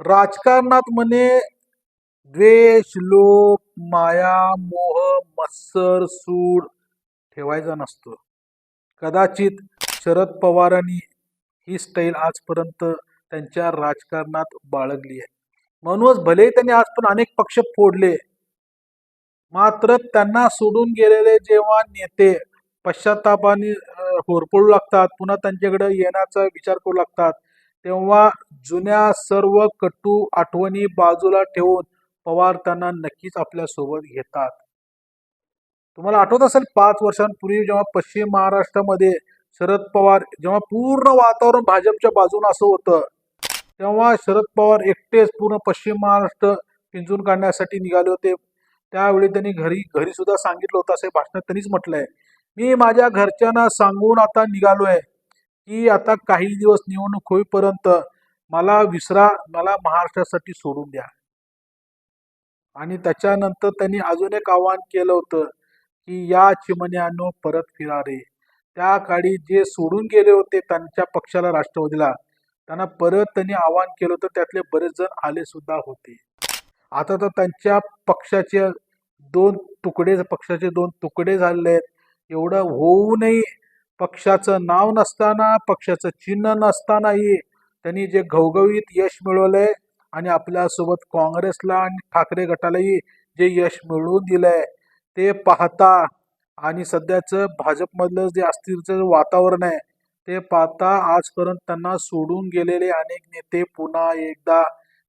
राजकारणात म्हणे द्वेष लोभ माया मोह मत्सर सूड ठेवायचा नसतो. कदाचित शरद पवारांनी ही स्टाईल आजपर्यंत त्यांच्या राजकारणात बाळगली आहे. म्हणूनच भले त्यांनी आज पण अनेक पक्ष फोडले मात्र त्यांना सोडून गेलेले जेव्हा नेते पश्चातापाने होरपळू लागतात पुन्हा त्यांच्याकडे येण्याचा विचार करू लागतात तेव्हा जुन्या सर्व कटू आठवणी बाजूला ठेवून पवार त्यांना नक्कीच आपल्यासोबत घेतात. तुम्हाला आठवत असेल पाच वर्षांपूर्वी जेव्हा पश्चिम महाराष्ट्रामध्ये शरद पवार जेव्हा पूर्ण वातावरण भाजपच्या बाजूने असं होतं तेव्हा शरद पवार एकटेच पूर्ण पश्चिम महाराष्ट्र पिंजून काढण्यासाठी निघाले होते. त्यावेळी त्यांनी घरी घरी सुद्धा सांगितलं होतं असे भाषणात त्यांनीच म्हटलंय. मी माझ्या घरच्यांना सांगून आता निघालोय. की आता काही दिवस निवडणूक होईपर्यंत मला विसरा मला महाराष्ट्रासाठी सोडून द्या. आणि त्याच्यानंतर त्यांनी अजून एक आवाहन केलं होतं की या चिमण्यानो परत फिरा रे त्या काळी जे सोडून गेले होते त्यांच्या पक्षाला राष्ट्रवादीला त्यांना परत त्यांनी आवाहन केलं होतं त्यातले बरेच जण आले सुद्धा होते. आता तर त्यांच्या पक्षाचे दोन तुकडे पक्षाचे दोन तुकडे झाले आहेत. एवढं होऊनही पक्षाचं नाव नसताना पक्षाचं चिन्ह नसतानाही त्यांनी जे घवघवीत यश मिळवलंय आणि आपल्यासोबत काँग्रेसला आणि ठाकरे गटालाही जे यश मिळवून दिलंय ते पाहता आणि सध्याचं भाजपमधलं जे अस्थिरचं वातावरण आहे ते पाहता आजपर्यंत त्यांना सोडून गेलेले अनेक नेते पुन्हा एकदा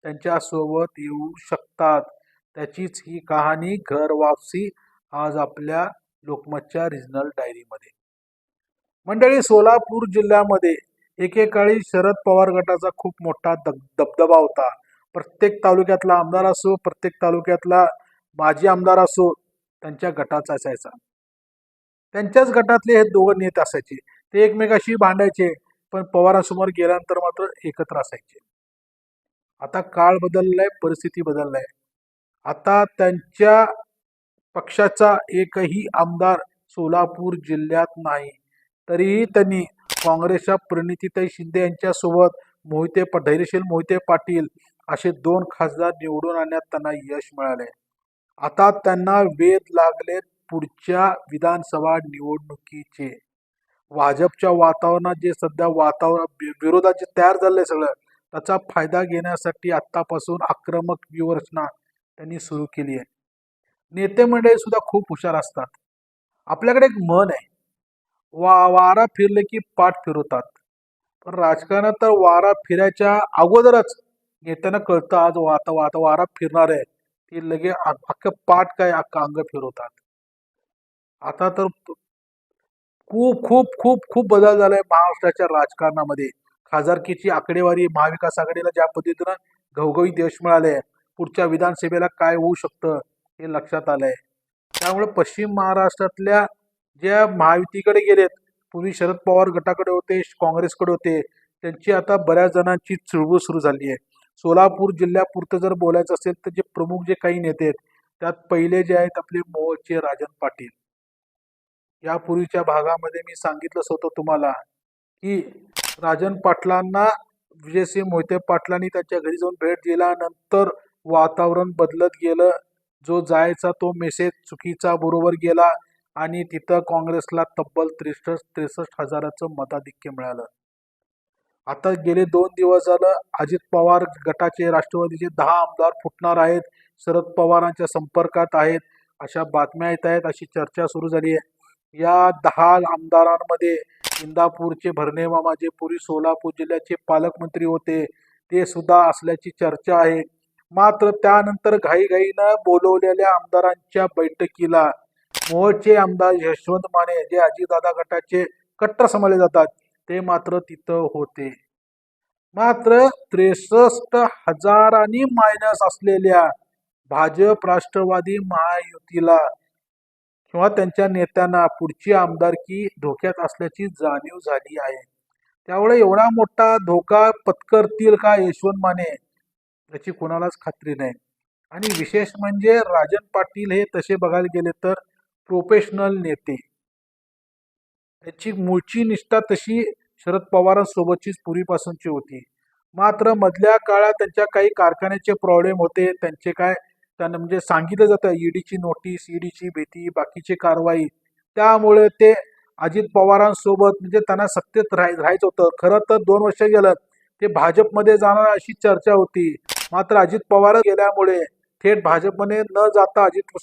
त्यांच्यासोबत येऊ शकतात. त्याचीच ही कहाणी घर वापसी आज आपल्या लोकमतच्या रिजनल डायरीमध्ये. मंडळी सोलापूर जिल्ह्यामध्ये एकेकाळी शरद पवार गटाचा खूप मोठा दब दबदबा होता. प्रत्येक तालुक्यातला आमदार असो प्रत्येक तालुक्यातला माजी आमदार असो त्यांच्या गटाचा असायचा. त्यांच्याच गटातले हे दोघं नेते असायचे. ते एकमेकाशी भांडायचे पण पवारांसमोर गेल्यानंतर मात्र एकत्र असायचे. आता काळ बदललाय परिस्थिती बदललाय. आता त्यांच्या पक्षाचा एकही आमदार सोलापूर जिल्ह्यात नाही. तरीही त्यांनी काँग्रेसच्या प्रणितीताई शिंदे यांच्यासोबत मोहिते प- धैर्यशील मोहिते पाटील असे दोन खासदार निवडून आणण्यात त्यांना यश मिळाले. आता त्यांना वेध लागले पुढच्या विधानसभा निवडणुकीचे. भाजपच्या वातावरणात जे सध्या वातावरण वि- विरोधात जे तयार झालंय सगळं त्याचा फायदा घेण्यासाठी आत्तापासून आक्रमक व्यूहरचना त्यांनी सुरू केली आहे. नेते मंडळी सुद्धा खूप हुशार असतात. आपल्याकडे एक मन आहे. वा वारा फिरले की पाठ फिरवतात. पण राजकारणात तर वारा फिरायच्या अगोदरच नेत्यांना कळतं आज वाता वाता वारा फिरणार आहे. ते लगे अ- अख्खं पाठ काय अख्खं अंग फिरवतात. आता तर खूप खूप खूप खूप बदल झालाय महाराष्ट्राच्या राजकारणामध्ये. खासदारकीची आकडेवारी महाविकास आघाडीला ज्या पद्धतीनं घवघवीत यश मिळाले पुढच्या विधानसभेला काय होऊ शकतं हे लक्षात आलंय. त्यामुळे पश्चिम महाराष्ट्रातल्या ज्या महायुतीकडे गेलेत पूर्वी शरद पवार गटाकडे होते काँग्रेसकडे होते त्यांची आता बऱ्याच जणांची चळवळ सुरू झाली आहे. सोलापूर जिल्ह्यापुरतं जर बोलायचं असेल तर जे प्रमुख जे काही नेते आहेत त्यात पहिले जे आहेत आपले मोहचे राजन पाटील. यापूर्वीच्या भागामध्ये मी सांगितलंच होतं तुम्हाला की राजन पाटलांना विजयसिंह मोहिते पाटलांनी त्यांच्या घरी जाऊन भेट दिल्यानंतर वातावरण बदलत गेलं. जो जायचा तो मेसेज चुकीचा बरोबर गेला. आणि तिथं काँग्रेसला तब्बल त्रेसष्ट त्रेसष्ट हजाराचं मताधिक्य मिळालं. आता गेले दोन दिवस झालं अजित पवार गटाचे राष्ट्रवादीचे दहा आमदार फुटणार आहेत शरद पवारांच्या संपर्कात आहेत अशा बातम्या येत आहेत अशी चर्चा सुरू झाली आहे. या दहा आमदारांमध्ये इंदापूरचे भरणे मामा जे सोलापूर जिल्ह्याचे पालकमंत्री होते ते सुद्धा असल्याची चर्चा आहे. मात्र त्यानंतर घाईघाईनं बोलवलेल्या आमदारांच्या बैठकीला मोहचे आमदार यशवंत माने जे अजितदादा गटाचे कट्टर समजले जातात. ते मात्र तिथं होते. मात्र त्रेसष्ट हजारांनी मायनस असलेल्या भाजप राष्ट्रवादी महायुतीला किंवा त्यांच्या नेत्यांना पुढची आमदारकी धोक्यात असल्याची जाणीव झाली आहे. त्यामुळे एवढा मोठा धोका पत्करतील का यशवंत माने याची कोणालाच खात्री नाही. आणि विशेष म्हणजे राजन पाटील हे तसे बघायला गेले तर प्रोफेशनल नेते. त्याची मूळची निष्ठा तशी शरद पवारांसोबतचीच पूर्वीपासूनची होती. मात्र मधल्या काळात त्यांच्या काही कारखान्याचे प्रॉब्लेम होते. त्यांचे काय त्यांना म्हणजे सांगितलं जातं ईडीची नोटीस ईडीची भीती बाकीची कारवाई. त्यामुळे ते अजित पवारांसोबत म्हणजे त्यांना सत्तेत राहाय राहायचं होतं. खरं तर दोन वर्ष गेलं ते भाजपमध्ये जाणार अशी चर्चा होती. मात्र अजित पवार गेल्यामुळे थेट भाजपने न जाता अजित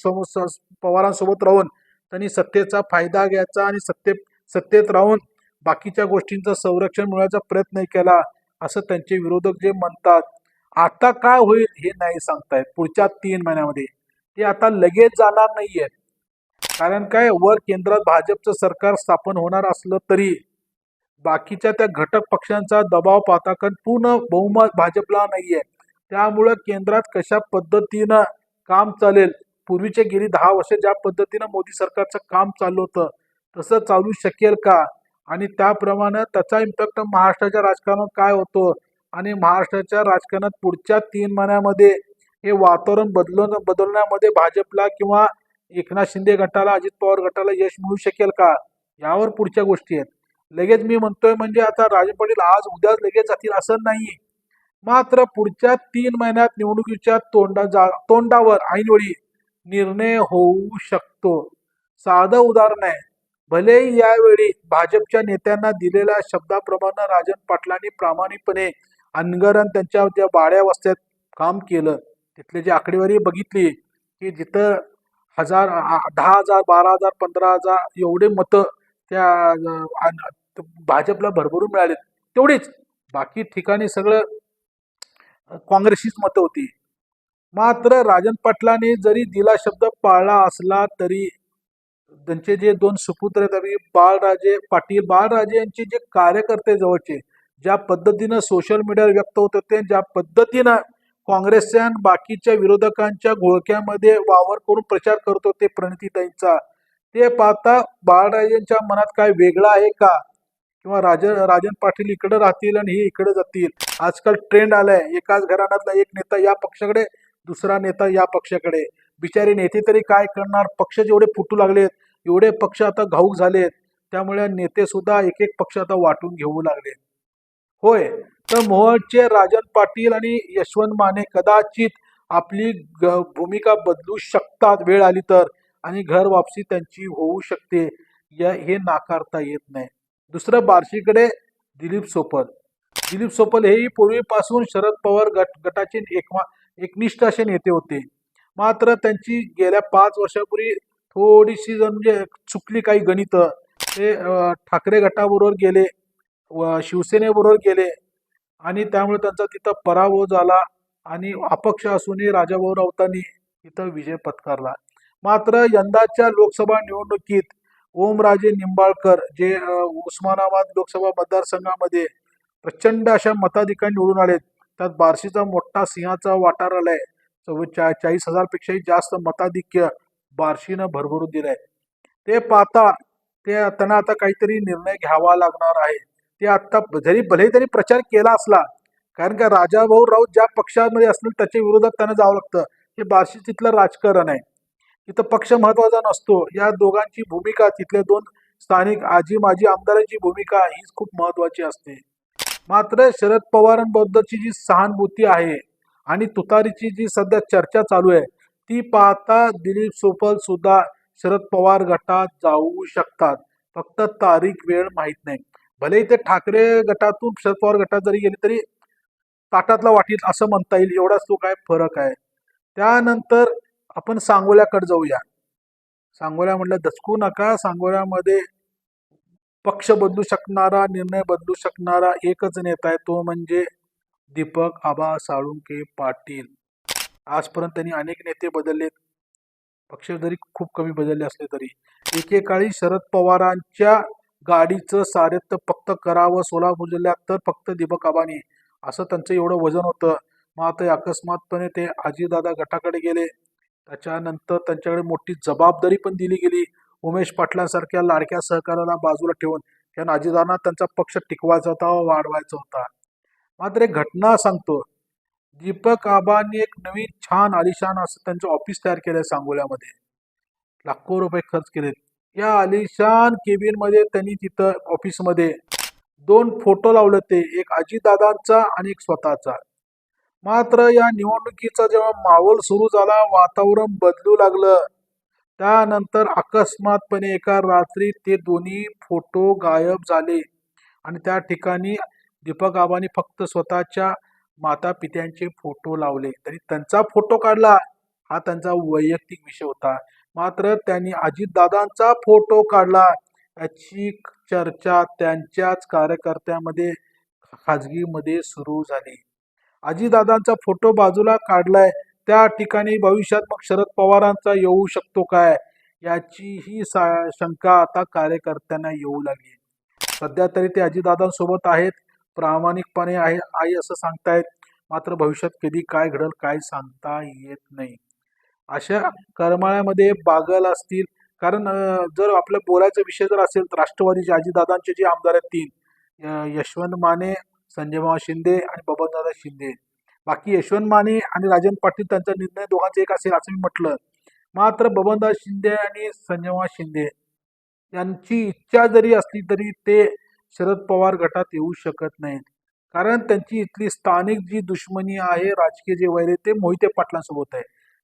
पवारांसोबत राहून त्यांनी सत्तेचा फायदा घ्यायचा आणि सत्ते सत्तेत राहून बाकीच्या गोष्टींचं संरक्षण मिळवायचा प्रयत्न केला असं त्यांचे विरोधक जे म्हणतात. आता काय होईल हे नाही सांगतायत पुढच्या तीन महिन्यामध्ये. ते आता लगेच जाणार नाहीये. कारण काय? वर केंद्रात भाजपचं सरकार स्थापन होणार असलं तरी बाकीच्या त्या घटक पक्षांचा दबाव पाहता कारण पूर्ण बहुमत भाजपला नाहीये. त्यामुळं केंद्रात कशा पद्धतीनं काम चालेल? पूर्वीचे गेली दहा वर्ष ज्या पद्धतीनं मोदी सरकारचं काम चालू होतं तसं चालू शकेल का? आणि त्याप्रमाणे त्याचा इम्पॅक्ट महाराष्ट्राच्या राजकारणात काय होतो? आणि महाराष्ट्राच्या राजकारणात पुढच्या तीन महिन्यामध्ये हे वातावरण बदलून बदलण्यामध्ये भाजपला किंवा एकनाथ शिंदे गटाला अजित पवार गटाला यश मिळू शकेल का? यावर पुढच्या गोष्टी आहेत. लगेच मी म्हणतोय म्हणजे आता राजे पाटील आज उद्याच लगेच जातील असं नाही. मात्र पुढच्या तीन महिन्यात निवडणुकीच्या तोंडा जा तोंडावर ऐनवेळी निर्णय होऊ शकतो. साधं उदाहरण आहे भले यावेळी भाजपच्या नेत्यांना दिलेल्या शब्दाप्रमाणे राजन पाटलांनी प्रामाणिकपणे अनगरण त्यांच्या ज्या बाळ्या वस्त्यात काम केलं तिथली जी आकडेवारी बघितली की जिथं हजार दहा हजार बारा हजार पंधरा हजार एवढे मतं त्या भाजपला भरभरून मिळाले तेवढीच. बाकी ठिकाणी सगळं काँग्रेसचीच मतं होती. मात्र राजन पाटलांनी जरी दिला शब्द पाळला असला तरी त्यांचे जे दोन सुपुत्र आहेत बाळराजे पाटील बाळराजे यांचे जे कार्यकर्ते जवळचे ज्या पद्धतीनं सोशल मीडियावर व्यक्त होत होते ज्या पद्धतीनं काँग्रेसच्या आणि बाकीच्या विरोधकांच्या घोळक्यामध्ये वावर करून प्रचार करत होते प्रणितीताईंचा ते पाहता बाळराजेंच्या मनात काय वेगळं आहे का? किंवा राज राजन पाटील इकडे राहतील आणि हे इकडे जातील. आजकाल ट्रेंड आलाय. एकाच घराण्यातला एक नेता या पक्षाकडे दुसरा नेता या पक्षाकडे. बिचारे नेते तरी काय करणार? पक्ष जेवढे फुटू लागलेत एवढे पक्ष आता घाऊक झालेत. त्यामुळे नेते सुद्धा एक एक पक्ष आता वाटून घेऊ लागले होय तर मोहनचे राजन पाटील आणि यशवंत माने कदाचित आपली ग- भूमिका बदलू शकतात वेळ आली तर. आणि घर वापसी त्यांची होऊ शकते. या हे नाकारता येत नाही. दुसरं बार्शीकडे दिलीप सोपल. दिलीप सोपल हेही पूर्वीपासून शरद पवार गट गटाचे एकमा एकनिष्ठ असे नेते होते. मात्र त्यांची गेल्या पाच वर्षापूर्वी थोडीशी जण म्हणजे चुकली काही गणित. ते ठाकरे गटाबरोबर गेले व शिवसेनेबरोबर गेले आणि त्यामुळे त्यांचा तिथं पराभव झाला आणि अपक्ष असूनही राजाभाऊ राऊतांनी तिथं विजय पत्करला. मात्र यंदाच्या लोकसभा निवडणुकीत ओमराजे निंबाळकर जे उस्मानाबाद लोकसभा मतदारसंघामध्ये प्रचंड अशा मताधिकारी निवडून आलेत. त्यात बार्शीचा मोठा सिंहाचा वाटार आलाय चव्वेचा चाळीस हजारपेक्षाही जास्त मताधिक्य बार्शीनं भरभरून दिलंय. ते पाहता ते त्यांना आता काहीतरी निर्णय घ्यावा लागणार आहे. ते आता जरी भले तरी प्रचार केला असला कारण का राजाभाऊ राऊत ज्या पक्षामध्ये असतील त्याच्या विरोधात त्यांना जावं लागतं. हे बार्शी तिथलं राजकारण आहे. इथं पक्ष महत्त्वाचा नसतो. या दोघांची भूमिका तिथल्या दोन स्थानिक आजी माजी आमदारांची भूमिका हीच खूप महत्वाची असते. मात्र शरद पवारांबद्दलची जी सहानुभूती आहे आणि तुतारीची जी सध्या चर्चा चालू आहे ती पाहता दिलीप सोपल सुद्धा शरद पवार गटात जाऊ शकतात. फक्त तारीख वेळ माहीत नाही. भले ते ठाकरे गटातून शरद पवार गटात जरी गेले तरी ताटातला वाटील असं म्हणता येईल एवढाच तो काय फरक आहे. त्यानंतर आपण सांगोल्याकडे जाऊया. सांगोल्या म्हटलं दचकू नका सांगोल्यामध्ये पक्ष बदलू शकणारा निर्णय बदलू शकणारा एकच नेता आहे तो म्हणजे दीपक आबा साळुंके पाटील. आजपर्यंत त्यांनी अनेक नेते बदलले पक्ष जरी खूप कमी बदलले असले तरी. एकेकाळी शरद पवारांच्या गाडीचं सारथ्य फक्त करावं सोलापूर जिल्ह्यात तर फक्त दीपक आबानी. असं त्यांचं एवढं वजन होतं. मग आता अकस्मातपणे ते आजीदादा गटाकडे गेले. त्याच्यानंतर त्यांच्याकडे मोठी जबाबदारी पण दिली गेली. उमेश पाटलांसारख्या लाडक्या सहकाऱ्याला बाजूला ठेवून या नाजीदांना त्यांचा पक्ष टिकवायचा होता व वाढवायचा होता. मात्र एक घटना सांगतो. दीपक आबांनी एक नवीन छान आलिशान असं त्यांचं ऑफिस तयार केलं सांगोल्यामध्ये. लाखो रुपये खर्च केलेत या आलिशान केबिनमध्ये त्यांनी तिथं ऑफिसमध्ये दोन फोटो लावले ते एक अजितदादांचा आणि एक स्वतःचा. मात्र या निवडणुकीचा जेव्हा माहोल सुरू झाला वातावरण बदलू लागलं. त्यानंतर अकस्मातपणे एका रात्री ते दोन्ही फोटो गायब झाले. आणि त्या ठिकाणी दीपक आबांनी फक्त स्वतःच्या माता पित्यांचे फोटो लावले. तरी त्यांचा फोटो काढला. हा त्यांचा वैयक्तिक विषय होता. मात्र त्यांनी अजितदादांचा फोटो काढला. याची चर्चा त्यांच्याच कार्यकर्त्यामध्ये खाजगीमध्ये सुरू झाली. आजीदादांचा फोटो बाजूला काढलाय. त्या ठिकाणी भविष्यात मग शरद पवारांचा येऊ शकतो काय? याची ही सा- शंका आता कार्यकर्त्यांना येऊ लागली. सध्या तरी ते अजितदादांसोबत आहेत. प्रामाणिकपणे आहे आई असं सांगतायत. मात्र भविष्यात कधी काय घडल काय सांगता येत नाही. अशा करमाळ्यामध्ये बागल असतील. कारण जर आपलं बोलायचा विषय जर असेल तर राष्ट्रवादीचे अजितदादांचे जे आमदार आहेत तीन यशवंत माने संजयभाव शिंदे आणि बबनदादा शिंदे. बाकी यशवंत माने आणि राजन पाटील त्यांचा निर्णय दोघांचा एक असेल असं मी म्हटलं. मात्र बबनदादा शिंदे आणि संजयभाव शिंदे यांची इच्छा जरी असली तरी ते शरद पवार गटात येऊ शकत नाहीत. कारण त्यांची इथली स्थानिक जी दुश्मनी आहे राजकीय जे वैर ते मोहिते पाटलांसोबत आहे.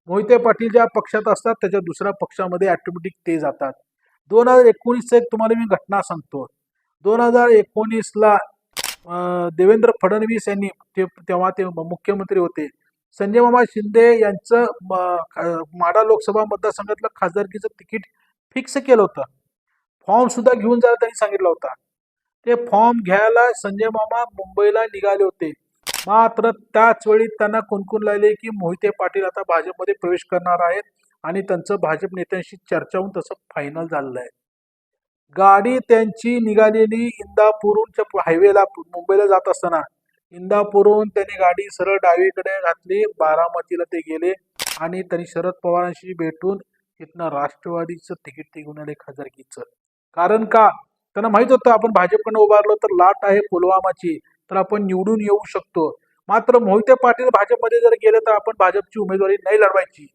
मोहिते पाटील ज्या पक्षात असतात त्याच्या दुसऱ्या पक्षामध्ये ऑटोमॅटिक ते जातात. दोन हजार एकोणीसचा एक तुम्हाला मी घटना सांगतो. दोन हजार एकोणीसला देवेंद्र फडणवीस यांनी ते तेव्हा ते मुख्यमंत्री होते. संजय मामा शिंदे यांचं म- माढा लोकसभा मतदारसंघातलं खासदारकीचं तिकीट फिक्स केलं होतं. फॉर्म सुद्धा घेऊन जायला त्यांनी सांगितलं होता. ते फॉर्म घ्यायला संजय मामा मुंबईला निघाले होते. मात्र त्याच वेळी त्यांना कुणकुण लागले की मोहिते पाटील आता भाजपमध्ये प्रवेश करणार आहेत आणि त्यांचं भाजप नेत्यांशी चर्चा होऊन तसं फायनल झालेलं आहे. गाडी त्यांची निघालेली इंदापूरच्या हायवेला मुंबईला जात असताना. इंदापूरहून त्यांनी गाडी सरळ डावीकडे घातली बारामतीला ते गेले आणि त्यांनी शरद पवारांशी भेटून तिथनं राष्ट्रवादीचं तिकीट निघून आले खासदारकीचं. कारण का? त्यांना माहीत होतं आपण भाजपकडनं उभारलो तर लाट आहे पुलवामाची तर आपण निवडून येऊ शकतो. मात्र मोहिते पाटील भाजपमध्ये जर गेले तर आपण भाजपची उमेदवारी नाही लढवायची.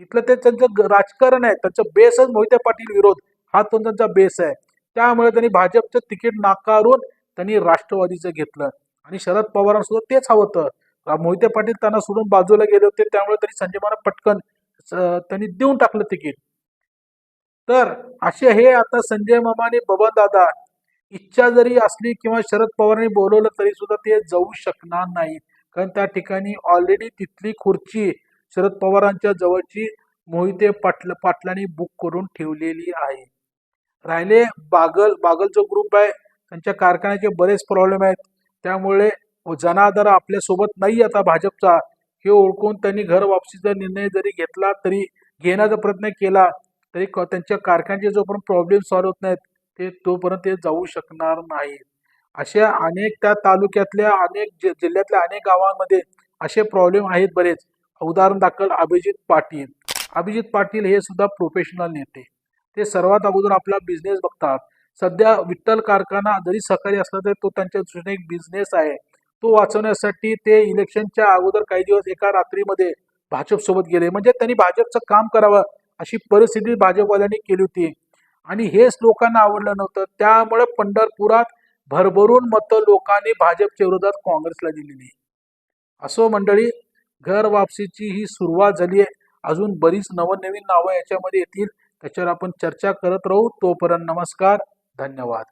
तिथलं ते त्यांचं राजकारण आहे त्यांचं बेसच मोहिते पाटील विरोध. हा तो त्यांचा बेस आहे. त्यामुळे त्यांनी भाजपचं तिकीट नाकारून त्यांनी राष्ट्रवादीचं घेतलं. आणि शरद पवारांसुद्धा तेच हवं होतं. मोहिते पाटील त्यांना सोडून बाजूला गेले होते त्यामुळे त्यांनी संजय महाराज पटकन स- त्यांनी देऊन टाकलं तिकीट. तर असे हे आता संजय मामा आणि बबन दादा इच्छा जरी असली किंवा शरद पवारांनी बोलवलं तरी सुद्धा ते जाऊ शकणार नाहीत. कारण त्या ठिकाणी ऑलरेडी तिथली खुर्ची शरद पवारांच्या जवळची मोहिते पाटल पाटलांनी बुक करून ठेवलेली आहे. राहिले बागल बागल जो ग्रुप आहे त्यांच्या कारखान्याचे बरेच प्रॉब्लेम आहेत. त्यामुळे जनादर आपल्यासोबत नाही आता भाजपचा. हे ओळखून त्यांनी घर वापसीचा निर्णय जरी घेतला तरी घेण्याचा प्रयत्न केला तरी क- त्यांच्या कारखान्याचे जोपर्यंत प्रॉब्लेम सॉल्व्ह होत नाहीत ते तोपर्यंत ते जाऊ शकणार नाही अशा अनेक त्या तालुक्यातल्या अनेक जि- जिल्ह्यातल्या अनेक गावांमध्ये असे प्रॉब्लेम आहेत बरेच. उदाहरण दाखल अभिजित पाटील. अभिजित पाटील हे सुद्धा प्रोफेशनल नेते. ते सर्वात अगोदर आपला बिझनेस बघतात. सध्या विठ्ठल कारखाना जरी सहकारी असला तरी तो त्यांच्या दृष्टीने एक बिझनेस आहे. तो वाचवण्यासाठी ते इलेक्शनच्या अगोदर काही दिवस एका रात्रीमध्ये भाजप सोबत गेले. म्हणजे त्यांनी भाजपचं काम करावं अशी परिस्थिती भाजपवाल्यांनी केली होती. आणि हेच लोकांना आवडलं नव्हतं. त्यामुळे पंढरपुरात भरभरून मतं लोकांनी भाजपच्या विरोधात काँग्रेसला दिलेली. असो मंडळी घर वापसीची ही सुरुवात झाली आहे. अजून बरीच नवनवीन नावं याच्यामध्ये येतील. त्याच्यावर आपण चर्चा करत राहू. तोपर्यंत नमस्कार धन्यवाद.